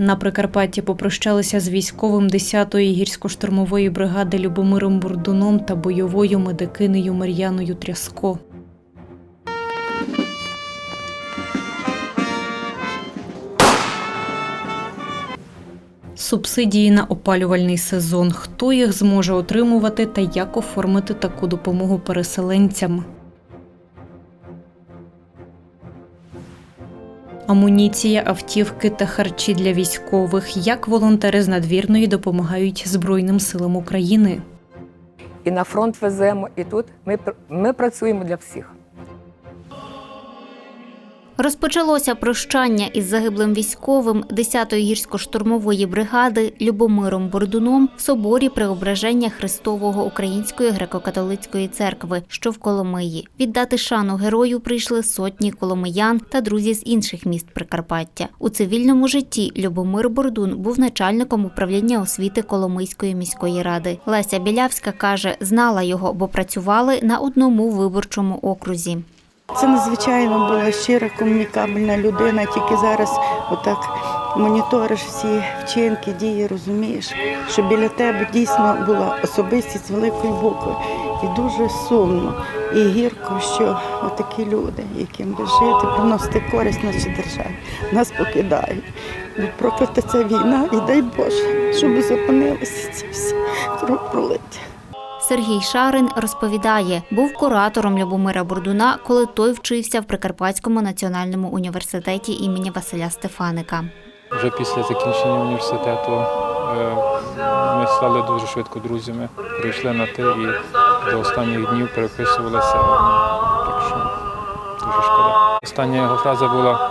На Прикарпатті попрощалися з військовим 10-ї гірсько-штурмової бригади Любомиром Бурдуном та бойовою медикинею Мар'яною Тряско. Субсидії на опалювальний сезон. Хто їх зможе отримувати та як оформити таку допомогу переселенцям? Амуніція, автівки та харчі для військових. Як волонтери з надвірної допомагають Збройним силам України? і на фронт веземо, і тут ми, ми працюємо для всіх. Розпочалося прощання із загиблим військовим 10-ї гірсько-штурмової бригади Любомиром Бордуном в соборі Преображення Христового Української греко-католицької церкви, що в Коломиї. Віддати шану герою прийшли сотні коломиян та друзі з інших міст Прикарпаття. У цивільному житті Любомир Бордун був начальником управління освіти Коломийської міської ради. Леся Білявська каже, знала його, бо працювали на одному виборчому окрузі. Це надзвичайно була щира комунікабельна людина. Тільки зараз отак моніториш всі вчинки, дії, розумієш, що біля тебе дійсно була особистість з великої букви. І дуже сумно і гірко, що отакі люди, яким би жити, приносити користь нашій державі, нас покидають. Проклята ця війна, і дай Боже, щоб зупинилися ці всі кровопролиття. Сергій Шарин розповідає, був куратором Любомира Бурдуна, коли той вчився в Прикарпатському національному університеті імені Василя Стефаника. Вже після закінчення університету е, ми стали дуже швидко друзями, прийшли на те і до останніх днів переписувалися. Так що дуже шкода. Остання його фраза була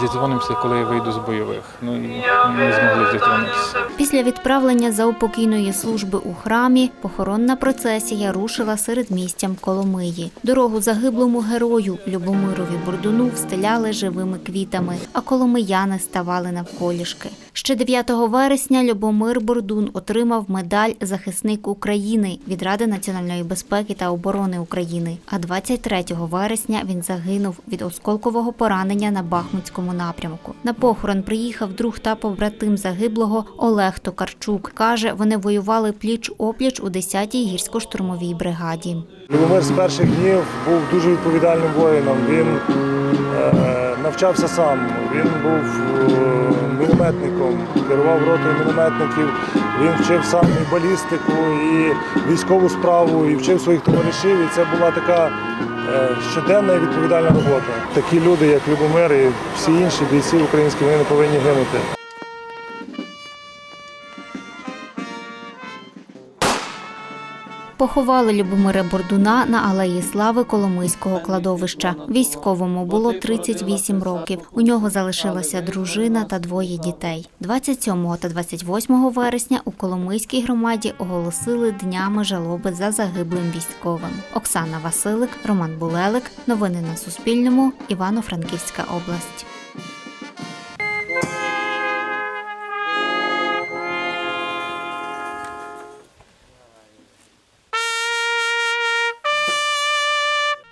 зідзвонимося, коли я вийду з бойових. Ну і ми змогли зідзвонитися. Після відправлення заупокійної служби у храмі похоронна процесія рушила серед містям Коломиї. Дорогу загиблому герою Любомирові Бурдуну встиляли живими квітами, а коломияни ставали навколішки. Ще 9 вересня Любомир Бурдун отримав медаль Захисник України від Ради національної безпеки та оборони України. А 23 вересня він загинув від осколкового поранення на Бахмутському напрямку. На похорон приїхав друг та побратим загиблого Олег Токарчук. Каже, вони воювали пліч опліч у 10-й гірсько-штурмовій бригаді. Любомир з перших днів був дуже відповідальним воїном. Він е, навчався сам, він був е, мінометником, керував ротою мінометників. Він вчив сам і балістику, і військову справу, і вчив своїх товаришів. І це була така е, щоденна і відповідальна робота. Такі люди, як Любомир і всі інші бійці українські, вони не повинні гинути. Поховали Любомира Бордуна на алеї слави Коломийського кладовища. Військовому було 38 років. У нього залишилася дружина та двоє дітей. 27 та 28 вересня у Коломийській громаді оголосили днями жалоби за загиблим військовим. Оксана Василик, Роман Булелик. Новини на Суспільному. Івано-Франківська область.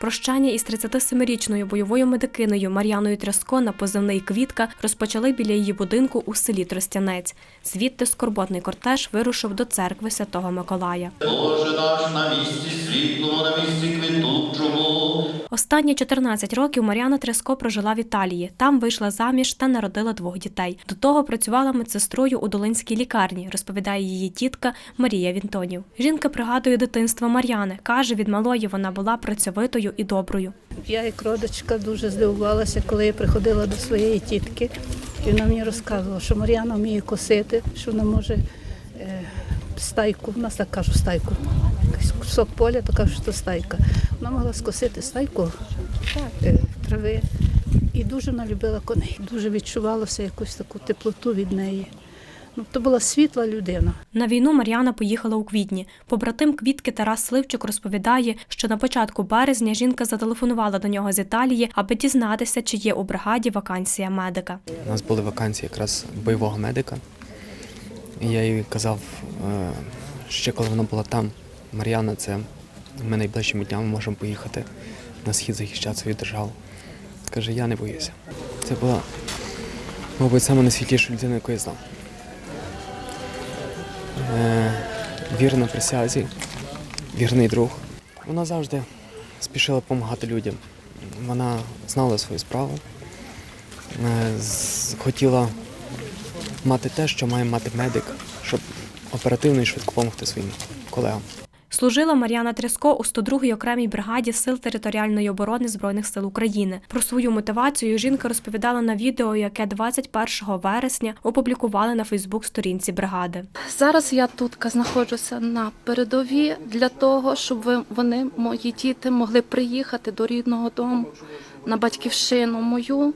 Прощання із 37-річною бойовою медикиною Мар'яною Тряско на позивний Квітка розпочали біля її будинку у селі Тростянець. Звідти скорботний кортеж вирушив до церкви Святого Миколая. Боже наш на місці світлому, на місці квітучому. Останні 14 років Мар'яна Тряско прожила в Італії. Там вийшла заміж та народила двох дітей. До того працювала медсестрою у Долинській лікарні, розповідає її тітка Марія Вінтонів. Жінка пригадує дитинство Мар'яни. Каже, від малої вона була працьовитою і доброю. Я як родичка дуже здивувалася, коли я приходила до своєї тітки, і вона мені розказувала, що Мар'яна вміє косити, що вона може е, стайку, в нас так кажуть стайку, якийсь кусок поля, то кажуть, що стайка. Вона могла скосити стайку е, трави. І дуже вона любила коней. Дуже відчувалося якусь таку теплоту від неї. Ну, то була світла людина. На війну Мар'яна поїхала у квітні. Побратим квітки Тарас Сливчик розповідає, що на початку березня жінка зателефонувала до нього з Італії, аби дізнатися, чи є у бригаді вакансія медика. У нас були вакансії якраз бойового медика. І я їй казав, ще коли вона була там, Мар'яна, це ми найближчими днями можемо поїхати на схід захищати свою державу. Каже, я не боюся. Це була Мабуть, саме найсвітліша людина, яку я знав. Е, вірна присязі, вірний друг. Вона завжди спішила допомагати людям. Вона знала свою справу, е, хотіла мати те, що має мати медик, щоб оперативно і швидко допомогти своїм колегам. Служила Мар'яна Тряско у 102-й окремій бригаді Сил територіальної оборони Збройних сил України. Про свою мотивацію жінка розповідала на відео, яке 21 вересня опублікували на Фейсбук-сторінці бригади. Зараз я тут знаходжуся на передовій для того, щоб вони, мої діти, могли приїхати до рідного дому на батьківщину мою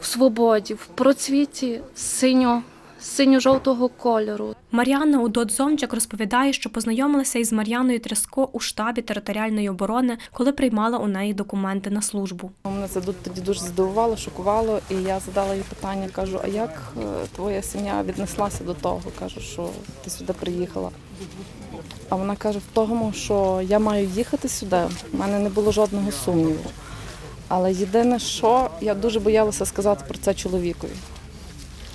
в свободі, в процвіті синьо, синьо-жовтого кольору. Мар'яна Удот-Зомчак розповідає, що познайомилася із Мар'яною Тряско у штабі територіальної оборони, коли приймала у неї документи на службу. Мене це тоді дуже здивувало, шокувало, і я задала їй питання, кажу, а як е, твоя сім'я віднеслася до того? Кажу, що ти сюди приїхала. А вона каже, в тому, що я маю їхати сюди, в мене не було жодного сумніву. Але єдине, що я дуже боялася сказати про це чоловікові.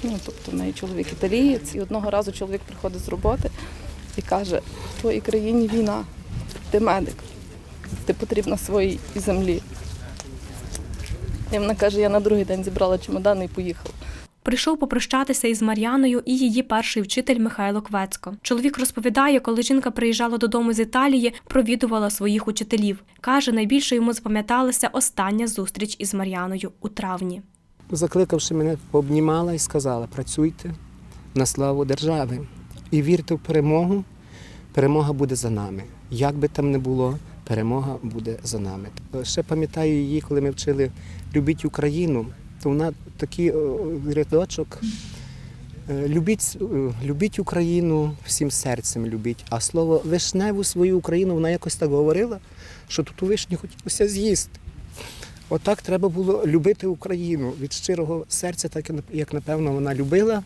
Ну, тобто, в неї чоловік італієць, і одного разу чоловік приходить з роботи і каже: в твоїй країні війна, ти медик, ти потрібна своїй землі. І вона каже, я на другий день зібрала чемодани і поїхала. Прийшов попрощатися із Мар'яною і її перший вчитель Михайло Квецько. Чоловік розповідає, коли жінка приїжджала додому з Італії, провідувала своїх учителів. Каже, найбільше йому запам'яталася остання зустріч із Мар'яною у травні. Закликавши мене, пообнімала і сказала: працюйте на славу держави і вірте в перемогу. Перемога буде за нами. Як би там не було, перемога буде за нами. Ще пам'ятаю її, коли ми вчили любіть Україну, то вона такий о, рядочок. е, Любіть, е, любіть Україну всім серцем любіть. А слово вишневу свою Україну вона якось так говорила, що тут у вишні хотілося з'їсти. Отак треба було любити Україну від щирого серця, так як напевно вона любила.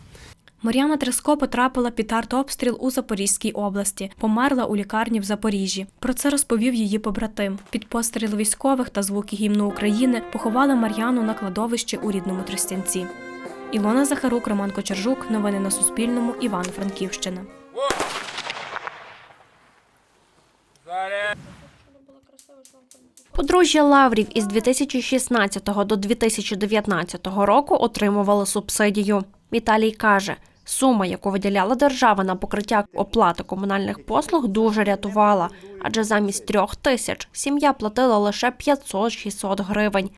Мар'яна Треско потрапила під артобстріл у Запорізькій області, померла у лікарні в Запоріжжі. Про це розповів її побратим. Під постріл військових та звуки гімну України поховали Мар'яну на кладовищі у рідному Тростянці. Ілона Захарук, Роман Кочержук. Новини на Суспільному. Івано-Франківщина. Подружжя Лаврів із 2016 до 2019 року отримували субсидію. Віталій каже, сума, яку виділяла держава на покриття оплати комунальних послуг, дуже рятувала, адже замість трьох тисяч сім'я платила лише 500-600 гривень.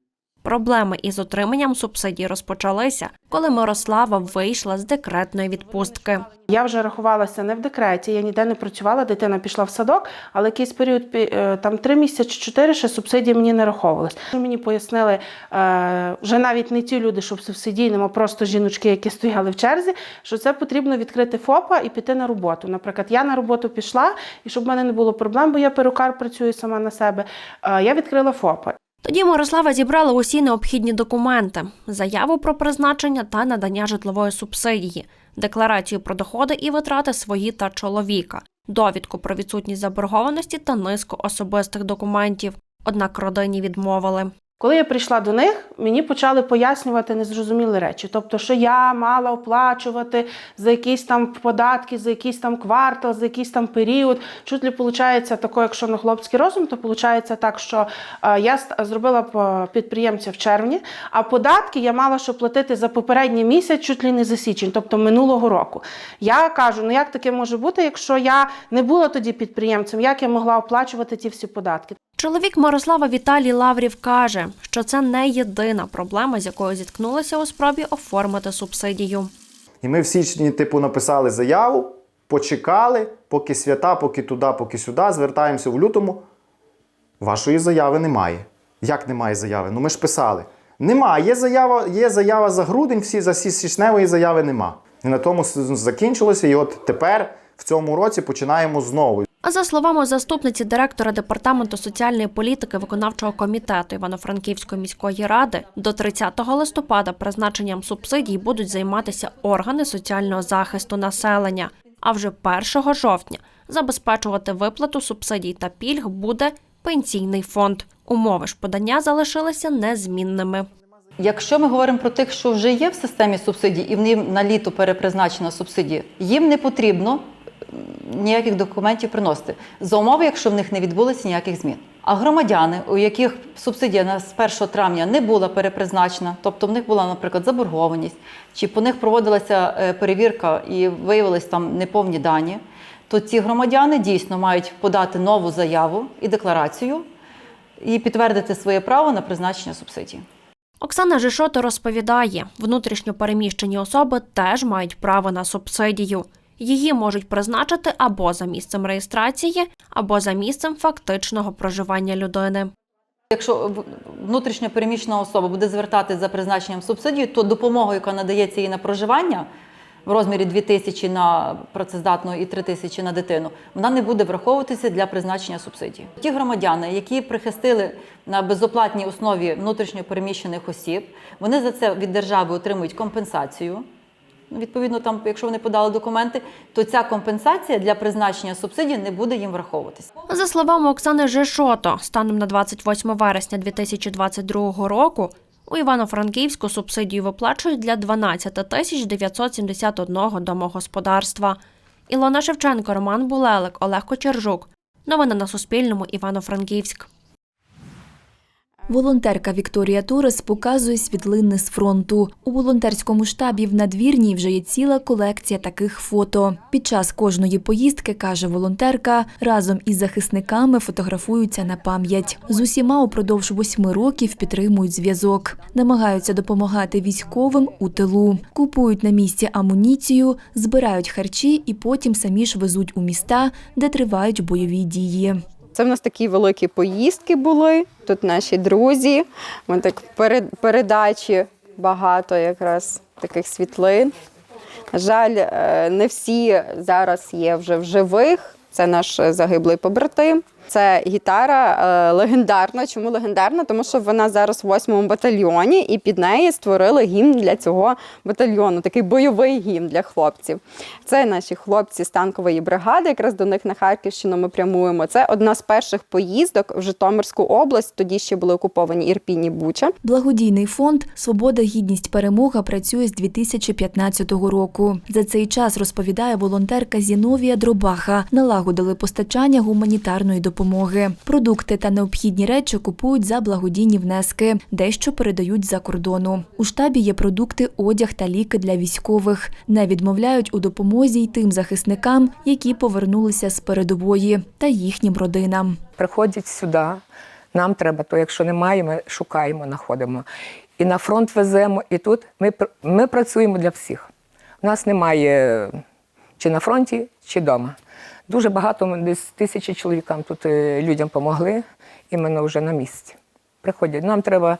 Проблеми із отриманням субсидій розпочалися, коли Мирослава вийшла з декретної відпустки. Я вже рахувалася не в декреті, я ніде не працювала, дитина пішла в садок, але якийсь період, е, там три місяці чи чотири, ще субсидії мені не раховувалися. Мені пояснили е, вже навіть не ті люди, що в субсидійному, а просто жіночки, які стояли в черзі, що це потрібно відкрити ФОПа і піти на роботу. Наприклад, я на роботу пішла, і щоб в мене не було проблем, бо я перукар працюю сама на себе. е, я відкрила ФОПа. Тоді Мирослава зібрала усі необхідні документи: заяву про призначення та надання житлової субсидії, декларацію про доходи і витрати свої та чоловіка, довідку про відсутність заборгованості та низку особистих документів. Однак родині відмовили. Коли я прийшла до них, мені почали пояснювати незрозумілі речі. Тобто, що я мала оплачувати за якісь там податки, за якийсь там квартал, за якийсь там період. Чуть ли виходить тако, якщо на хлопський розум, то виходить так, що е, я зробила підприємця в червні, а податки я мала що платити за попередній місяць, чуть ли не за січень, тобто минулого року. Я кажу, ну як таке може бути, якщо я не була тоді підприємцем, як я могла оплачувати ті всі податки? Чоловік Мирослава Віталій Лаврів каже, що це не єдина проблема, з якою зіткнулися у спробі оформити субсидію. І ми в січні, типу, написали заяву, почекали, поки свята, поки туди, поки сюди, звертаємося в лютому. Вашої заяви немає. Як немає заяви? Ну ми ж писали. Нема, є заява, є заява за грудень, всі за січневої заяви нема. І на тому закінчилося. І от тепер, в цьому році, починаємо знову. А за словами заступниці директора департаменту соціальної політики виконавчого комітету Івано-Франківської міської ради, до 30 листопада призначенням субсидій будуть займатися органи соціального захисту населення. А вже 1 жовтня забезпечувати виплату субсидій та пільг буде пенсійний фонд. Умови ж подання залишилися незмінними. Якщо ми говоримо про тих, що вже є в системі субсидій, і в ним на літо перепризначена субсидія, їм не потрібно ніяких документів приносити за умови, якщо в них не відбулося ніяких змін. А громадяни, у яких субсидія з 1 травня не була перепризначена, тобто в них була, наприклад, заборгованість, чи по них проводилася е, перевірка і виявились там неповні дані, то ці громадяни дійсно мають подати нову заяву і декларацію і підтвердити своє право на призначення субсидії. Оксана Жишото розповідає, внутрішньо переміщені особи теж мають право на субсидію. Її можуть призначити або за місцем реєстрації, або за місцем фактичного проживання людини. Якщо внутрішньо переміщена особа буде звертатись за призначенням субсидії, то допомога, яка надається їй на проживання в розмірі 2 тисячі на працездатного і 3 тисячі на дитину, вона не буде враховуватися для призначення субсидії. Ті громадяни, які прихистили на безоплатній основі внутрішньо переміщених осіб, вони за це від держави отримують компенсацію. Ну, Відповідно, там, якщо вони подали документи, то ця компенсація для призначення субсидії не буде їм враховуватися. За словами Оксани Жишото, станом на 28 вересня 2022 року у Івано-Франківську субсидію виплачують для 12 тисяч 971 домогосподарства. Ілона Шевченко, Роман Булелик, Олег Кочержук. Новини на Суспільному. Івано-Франківськ. Волонтерка Вікторія Торес показує світлини з фронту. У волонтерському штабі в надвірній вже є ціла колекція таких фото. Під час кожної поїздки, каже волонтерка, разом із захисниками фотографуються на пам'ять. З усіма упродовж восьми років підтримують зв'язок, намагаються допомагати військовим у тилу, купують на місці амуніцію, збирають харчі і потім самі ж везуть у міста, де тривають бойові дії. Це в нас такі великі поїздки були. Тут наші друзі. Ми так перед передачі багато якраз таких світлин. На жаль, е, не всі зараз є вже в живих. Це наш загиблий побратим. Це гітара е, легендарна. Чому легендарна? Тому що вона зараз в 8-му батальйоні, і під неї створили гімн для цього батальйону, такий бойовий гімн для хлопців. Це наші хлопці з танкової бригади. Якраз до них на Харківщину ми прямуємо. Це одна з перших поїздок в Житомирську область. Тоді ще були окуповані Ірпінь і Буча. Благодійний фонд Свобода, гідність, перемога працює з 2015 року. За цей час розповідає волонтерка Зіновія Дробаха. Налагодили постачання гуманітарної допомоги. Продукти та необхідні речі купують за благодійні внески, дещо передають за кордону. У штабі є продукти, одяг та ліки для військових. Не відмовляють у допомозі й тим захисникам, які повернулися з передової, та їхнім родинам. Приходять сюди, нам треба, то якщо немає, ми шукаємо, знаходимо. І на фронт веземо, і тут ми, ми працюємо для всіх. У нас немає чи на фронті, чи вдома. Дуже багато, десь тисячі чоловікам тут е, людям допомогли, іменно вже на місці. Приходять, нам треба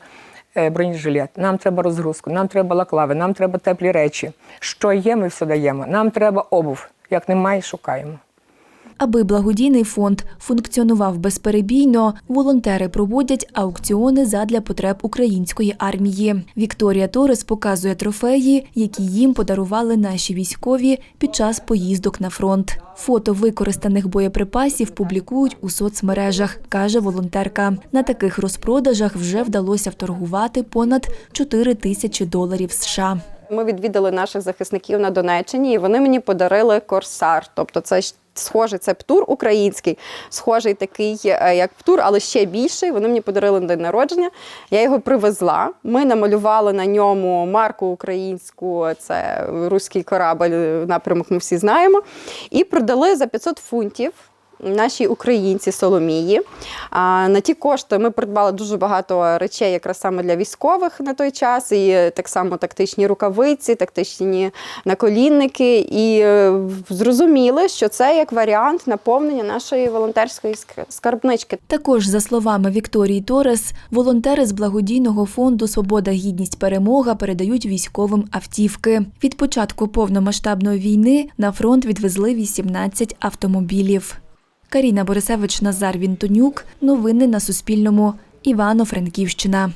е, бронежилет, нам треба розгрузку, нам треба лаклави, нам треба теплі речі. Що є, ми все даємо. Нам треба обув. Як немає, шукаємо. Аби благодійний фонд функціонував безперебійно, волонтери проводять аукціони задля потреб української армії. Вікторія Торес показує трофеї, які їм подарували наші військові під час поїздок на фронт. Фото використаних боєприпасів публікують у соцмережах, каже волонтерка. На таких розпродажах вже вдалося вторгувати понад 4 тисячі доларів США. Ми відвідали наших захисників на Донеччині, і вони мені подарили корсар. Тобто, це схожий, це птур український, схожий такий, е, як птур, але ще більший. Вони мені подарили на день народження. Я його привезла. Ми намалювали на ньому марку українську, це руський корабль, напрямок ми всі знаємо. І продали за 500 фунтів. Наші українці Соломії. А на ті кошти ми придбали дуже багато речей, якраз саме для військових на той час. І так само тактичні рукавиці, тактичні наколінники. І е, зрозуміли, що це як варіант наповнення нашої волонтерської ск- скарбнички. Також, за словами Вікторії Торес, волонтери з благодійного фонду Свобода, гідність, перемога передають військовим автівки. Від початку повномасштабної війни на фронт відвезли 18 автомобілів. Каріна Борисевич, Назар Вінтонюк. Новини на Суспільному. Івано-Франківщина.